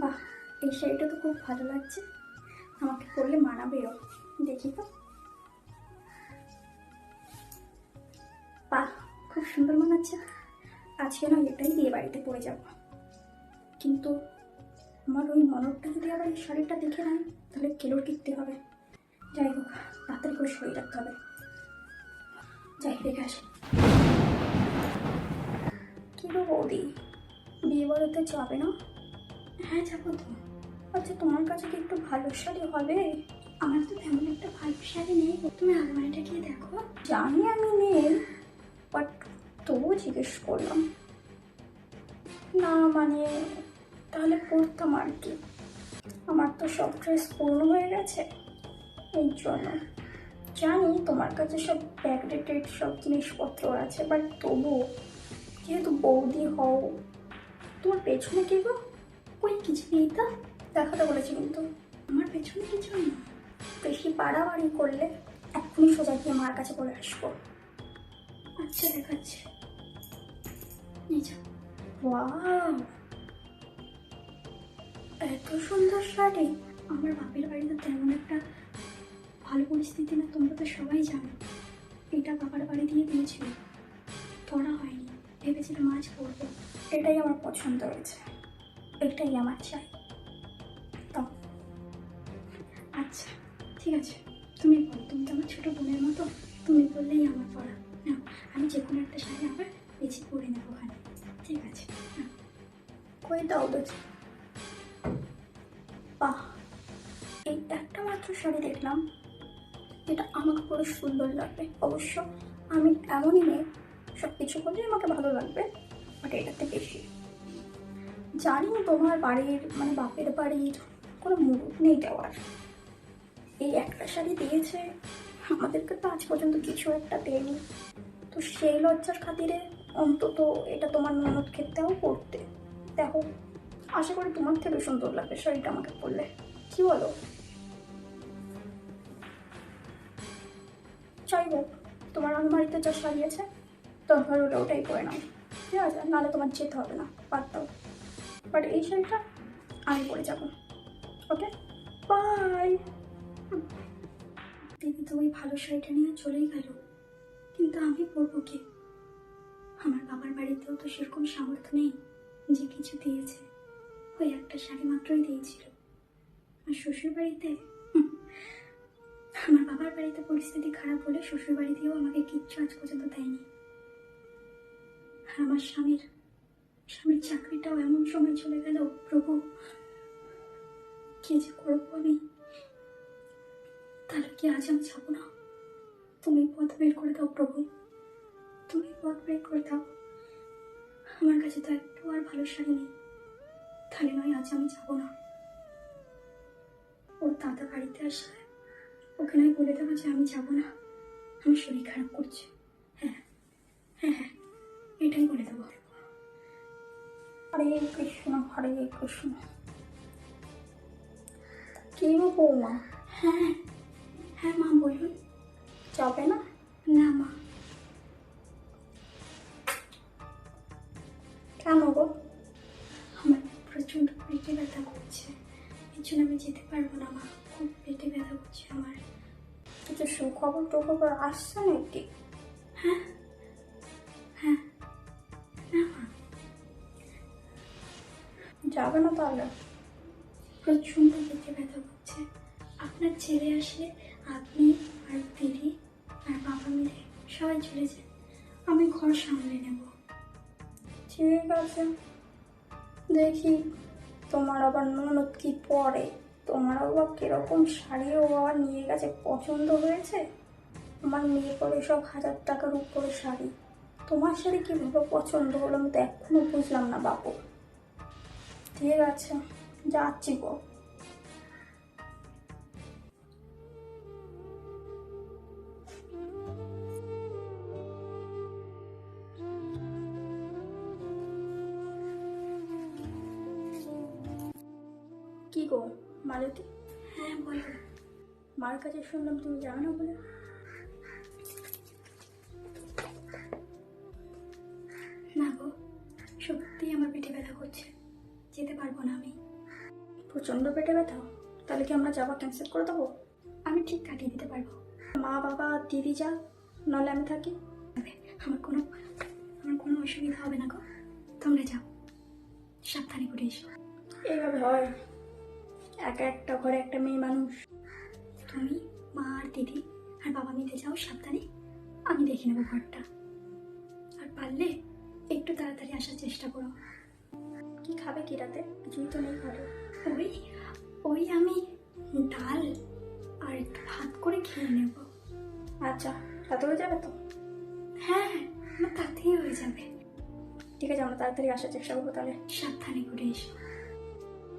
বাহ, এই শাড়িটা তো খুব ভালো লাগছে। আমাকে পরলে মানাবেও দেখি তো। বাহ, খুব সুন্দর মানাচ্ছে আজকে না এটাই বিয়ে বাড়িতে পরে যাব। কিন্তু আমার ওই ননদটা যদি আবার এই শাড়িটা দেখে নেয়, তাহলে কেলোর কিনতে হবে। যাই হোক, তাড়াতাড়ি করে শরীর রাখতে হবে। যাই, দেখে আসি। কি বৌদি, বিয়ে বাড়িতে যাবে না? হ্যাঁ যাব তো। আচ্ছা তোমার কাছে কি একটু ভালো শাড়ি হবে? আমার তো তেমন একটা ভালো শাড়ি নেই। তুমি আলমারিটা গিয়ে দেখো। জানি আমি নেই বাট তবুও জিজ্ঞেস করলাম। না মানে তাহলে পরতাম আর কি। আমার তো সব ড্রেস পূর্ণ হয়ে গেছে, এই জন্য। জানি তোমার কাছে সব ব্যাকডেটেড সব জিনিসপত্র আছে বাট তবুও, যেহেতু বৌদি হও, তোমার পেছনে কি গো? কিছু নেই তা দেখাতে বলেছি কিন্তু আমার পেছনে কিছু নেই। বেশি বাড়াবাড়ি করলে এক্ষুনি সোজা গিয়ে মার কাছে বলে আসব। আচ্ছা দেখাচ্ছি। এত সুন্দর শাড়ি। আমার বাপের বাড়িতে তেমন একটা ভালো পরিস্থিতি না, তোমরা তো সবাই জানো। এটা বাবার বাড়ি দিয়ে দিয়েছিল। পড়া হয়নি। ভেবেছিলাম আজ পড়ব এটাই আমার পছন্দ হয়েছে। এটাই আমার চাই। তো আচ্ছা ঠিক আছে। তুমি বলো, তুমি তো আমার ছোটো বোনের মতো, তুমি বললেই আমার পড়া। না আমি যে কোনো একটা শাড়ি আবার বেছে পরে নেব ওখানে। ঠিক আছে। কই দাও দেখি বাহ! এই একটা মাত্র শাড়ি দেখলাম, যেটা আমাকে পুরো সুন্দর লাগবে। অবশ্য আমি এমনই মেয়ে সব কিছু করলে আমাকে ভালো লাগবে, বাট এটাতে বেশি জানি তোমার বাড়ির মানে বাপের বাড়ির কোনো মুরুখ নেই দেওয়ার। এই একটা শাড়ি দিয়েছে, আমাদেরকে তো আজ পর্যন্ত কিছু একটা দেয়নি। তো সেই লজ্জার খাতিরে অন্তত এটা তোমার ননদ ক্ষেত্রেও করতে দেখো, আশা করি তোমার থেকে সুন্দর লাগবে শাড়িটা আমাকে পরলে। কি বলো? যাই হোক, তোমার আলমারিতে যা শাড়ি আছে দরকার হলে ওটাই পরে নাও। ঠিক আছে, নাহলে তোমার যেতে হবে না দাও। বাট এই শাড়িটা আমি পরে যাব। ওকে বাই দিদি তো ওই ভালো শাড়িটা নিয়ে চলেই গেল। কিন্তু আমি পরবো কি? আমার বাবার বাড়িতেও তো সেরকম সামর্থ্য নেই যে কিছু দিয়েছে। ওই একটা শাড়ি মাত্রই দিয়েছিল। আর শ্বশুর বাড়িতে আমার বাবার বাড়িতে পরিস্থিতি খারাপ হলে শ্বশুর বাড়িতেও আমাকে কিচ্ছু আজ পর্যন্ত দেয়নি। আর আমার স্বামীর স্বামীর চাকরিটাও এমন সময় চলে গেল, প্রভু, কে যে করব আমি? তাহলে কি আজ আমি যাব না? তুমি পথ বের করে দাও, প্রভু, তুমি পথ বের করে দাও। আমার কাছে তো একটু আর ভালো শাড়ি নেই, তাহলে নয় আজ আমি যাব না। ওর দাদা বাড়িতে আসলে ওকে নয় বলে দেবো যে আমি যাব না। আমার শরীর খারাপ করছে। হ্যাঁ হ্যাঁ হ্যাঁ এটাই বলে দেবো। হরে কৃষ্ণ হরে কৃষ্ণ। কি বৌমা? হ্যাঁ হ্যাঁ মা বলুন। যাবে না? না মা। কেন গো? আমার প্রচণ্ড পেটে ব্যথা করছে। এর জন্য আমি যেতে পারব না মা। খুব পেটে ব্যথা করছে আমার। কিছু সুখবর টুখবর আসছে নাকি? হ্যাঁ। যাবে না তাহলে? প্রচণ্ড পেটে ব্যথা করছে। আপনার ছেলে আসলে আপনি আর দিদি আর বাবা মিলে সবাই চলে যান। আমি ঘর সামলে নেব। ঠিক আছে। দেখি তোমার আবার ননদ কি পরে? তোমার আবার কীরকম শাড়িও বাবা নিয়ে গেছে পছন্দ হয়েছে? আমার মেয়ে পরে সব হাজার টাকার উপরে শাড়ি। তোমার শাড়ি কীভাবে পছন্দ হলো আমি তো এখনও বুঝলাম না বাবু ঠিক আছে যাচ্ছি গো। কি গো মালতী? হ্যাঁ বলো। মার কাছে শুনলাম তুমি যাও না বলে। না গো সত্যিই আমার পেটে ব্যথা করছে। যেতে পারব না আমি। প্রচণ্ড পেটে ব্যথা। তাহলে কি আমরা যাওয়া ক্যান্সেল করে দেবো? আমি ঠিক কাটিয়ে দিতে পারব। মা বাবা দিদি যা নাহলে আমি থাকি। আমার কোনো আমার কোনো অসুবিধা হবে না গো। তোমরা যাও। সাবধানে করে এসো। এইভাবে হয়। একা একটা ঘরে একটা মেয়ে মানুষ। তুমি মা আর দিদি আর বাবা মিলে যাও সাবধানে। আমি দেখে নেব ঘরটা। আর পারলে একটু তাড়াতাড়ি আসার চেষ্টা করো। কি খাবে কি রাতে কিছুই তো নেই ঘরে ওই ওই আমি ডাল আর একটু ভাত করে খেয়ে নেব। আচ্ছা তাতে হয়ে যাবে তো? হ্যাঁ হ্যাঁ আমার তাতেই হয়ে যাবে। ঠিক আছে আমরা তাড়াতাড়ি আসার চেষ্টা করব তাহলে। সাবধানে ঘুরে এসো।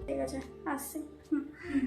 ঠিক আছে আসছি। হুম হুম।